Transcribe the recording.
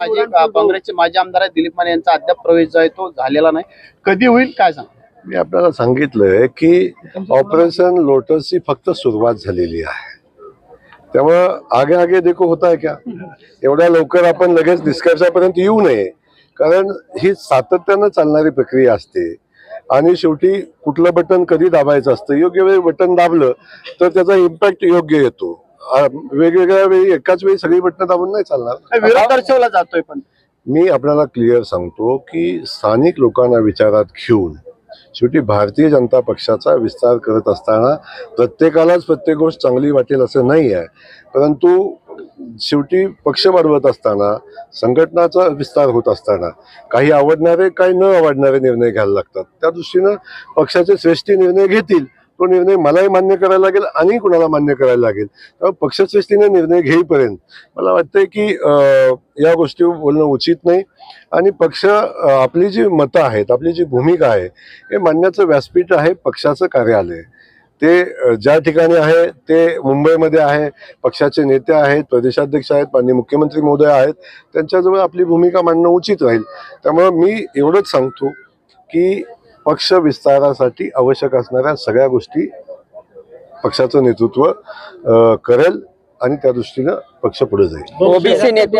माजी काँग्रेसचे माजी आमदार आहेत दिलीप माने यांचा अद्याप प्रवेश जो आहे तो झालेला नाही. कधी होईल काय सांग? मी आपल्याला सांगितलंय की ऑपरेशन लोटसची फक्त सुरुवात झालेली आहे. त्यामुळं आगे आगे देखो होत आहे का? एवढ्या लवकर आपण लगेच निष्कर्षापर्यंत येऊ नये. कारण ही सातत्यानं चालणारी प्रक्रिया असते. आणि शेवटी कुठलं बटन कधी दाबायचं असतं? योग्य वेळी बटन दाबलं तर त्याचा इम्पॅक्ट योग्य येतो. वेगवेगळ्या वेळी एकाच वेळी सगळी बटन दाबून नाही चालणार. विरोध दर्शवला जातोय पण. मी आपल्याला क्लिअर सांगतो की स्थानिक लोकांना विचारात घेऊन शेवटी भारतीय जनता पक्षाचा विस्तार करत असताना प्रत्येकालाच प्रत्येक गोष्ट चांगली वाटेल असं नाही आहे. परंतु शेवटी पक्ष वाढवत असताना संघटनाचा विस्तार होत असताना काही आवडणारे काही न आवडणारे निर्णय घ्यायला लागतात. त्या दृष्टीनं पक्षाचे श्रेष्ठी निर्णय घेतील. तो निर्णय मलाही मान्य करायला लागेल आणि कुणाला मान्य करायला लागेल. त्यामुळे पक्षश्रेष्ठीने निर्णय घेईपर्यंत मला वाटतंय की या गोष्टीवर बोलणं उचित नाही. आणि पक्ष आपली जी मतं आहेत आपली जी भूमिका आहे हे मांडण्याचं व्यासपीठ आहे पक्षाचं कार्यालय. ते ज्या ठिकाणी आहे ते मुंबईमध्ये आहे पक्षाचे नेते आहेत प्रदेशाध्यक्ष आहेत माननीय मुख्यमंत्री महोदय आहेत त्यांच्याजवळ आपली भूमिका मांडणं उचित राहील. त्यामुळं मी एवढंच सांगतो की पक्ष विस्तारासाठी आवश्यक असणाऱ्या सगळ्या गोष्टी पक्षाचं नेतृत्व करेल आणि त्या दृष्टीनं पक्ष पुढे जाईल. ओबीसी नेते